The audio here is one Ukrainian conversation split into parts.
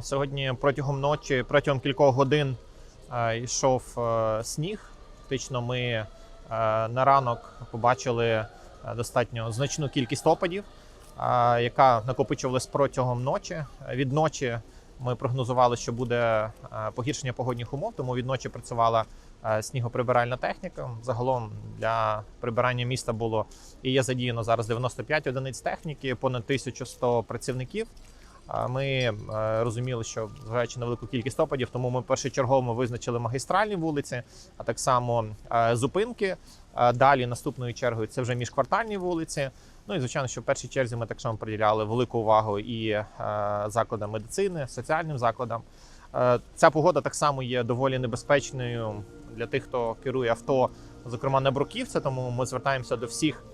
Сьогодні протягом ночі, протягом кількох годин е, йшов е, сніг. Фактично, ми е, на ранок побачили достатньо значну кількість опадів, яка накопичувалась протягом ночі. Від ночі ми прогнозували, що буде погіршення погодних умов, тому від ночі працювала снігоприбиральна техніка. Загалом для прибирання міста було і є задіяно зараз 95 одиниць техніки, понад 1100 працівників. Ми е, розуміли, що зважаючи на велику кількість опадів, тому ми першочергово визначили магістральні вулиці, а так само е, зупинки. Е, Далі наступною чергою це вже міжквартальні вулиці. Ну і звичайно, що в першій черзі ми так само приділяли велику увагу і закладам медицини, соціальним закладам. Ця погода так само є доволі небезпечною для тих, хто керує авто, зокрема на бруківці. Тому ми звертаємося до всіх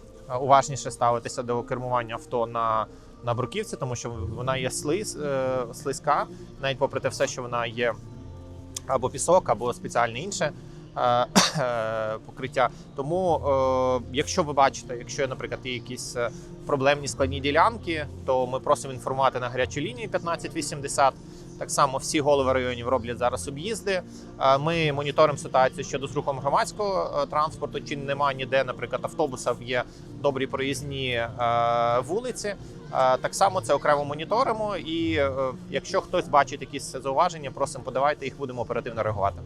уважніше ставитися до кермування авто на, на бруківці, тому що вона є слиз, е, слизька, навіть попри те все, що вона є або пісок, або спеціальне інше. Е, Покриття. Тому, е, якщо ви бачите, якщо, наприклад, є якісь е, проблемні складні ділянки, то ми просимо інформувати на гарячу лінію 1580. Так само всі голови районів роблять зараз об'їзди. Ми моніторимо ситуацію щодо з рухом громадського транспорту. Чи немає ніде, наприклад, автобусів є добрі проїзні вулиці. Так само це окремо моніторимо. І якщо хтось бачить якісь зауваження, просимо подавайте їх, будемо оперативно реагувати.